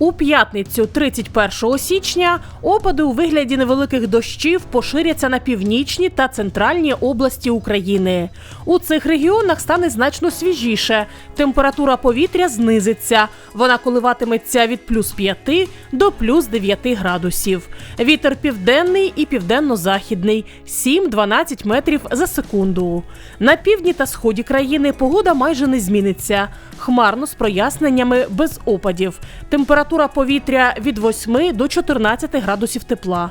У п'ятницю, 31 січня, опади у вигляді невеликих дощів поширяться на північні та центральні області України. У цих регіонах стане значно свіжіше. Температура повітря знизиться. Вона коливатиметься від плюс 5 до плюс 9 градусів. Вітер південний і південно-західний 7-12 метрів за секунду. На півдні та сході країни погода майже не зміниться. Хмарно з проясненнями без опадів. Температура повітря від 8 до 14 градусів тепла.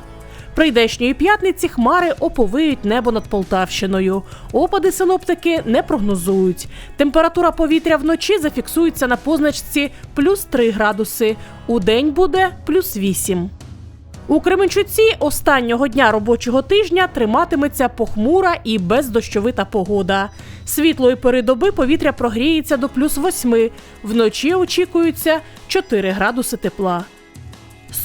Прийдешньої п'ятниці хмари оповиють небо над Полтавщиною. Опади синоптики не прогнозують. Температура повітря вночі зафіксується на позначці плюс 3 градуси. У день буде плюс 8. У Кременчуці останнього дня робочого тижня триматиметься похмура і бездощовита погода. Світлої передоби повітря прогріється до плюс восьми. Вночі очікується 4 градуси тепла.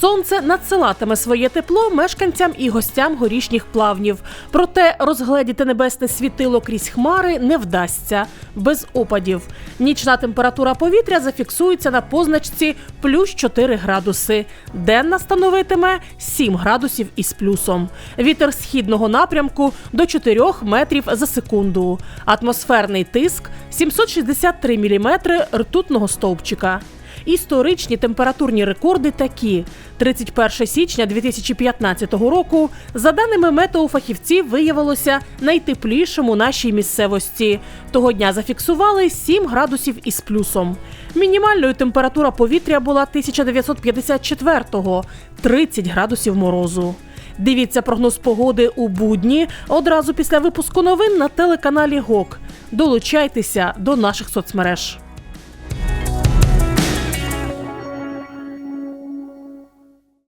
Сонце надсилатиме своє тепло мешканцям і гостям горішніх плавнів. Проте розгледіти небесне світило крізь хмари не вдасться без опадів. Нічна температура повітря зафіксується на позначці плюс 4 градуси. Денна становитиме 7 градусів із плюсом. Вітер східного напрямку до 4 метрів за секунду. Атмосферний тиск 763 міліметри ртутного стовпчика. Історичні температурні рекорди такі: 31 січня 2015 року, за даними метеофахівців, виявилося найтеплішим у нашій місцевості. Того дня зафіксували 7 градусів із плюсом. Мінімальною температура повітря була 1954-го – 30 градусів морозу. Дивіться прогноз погоди у будні одразу після випуску новин на телеканалі ГОК. Долучайтеся до наших соцмереж.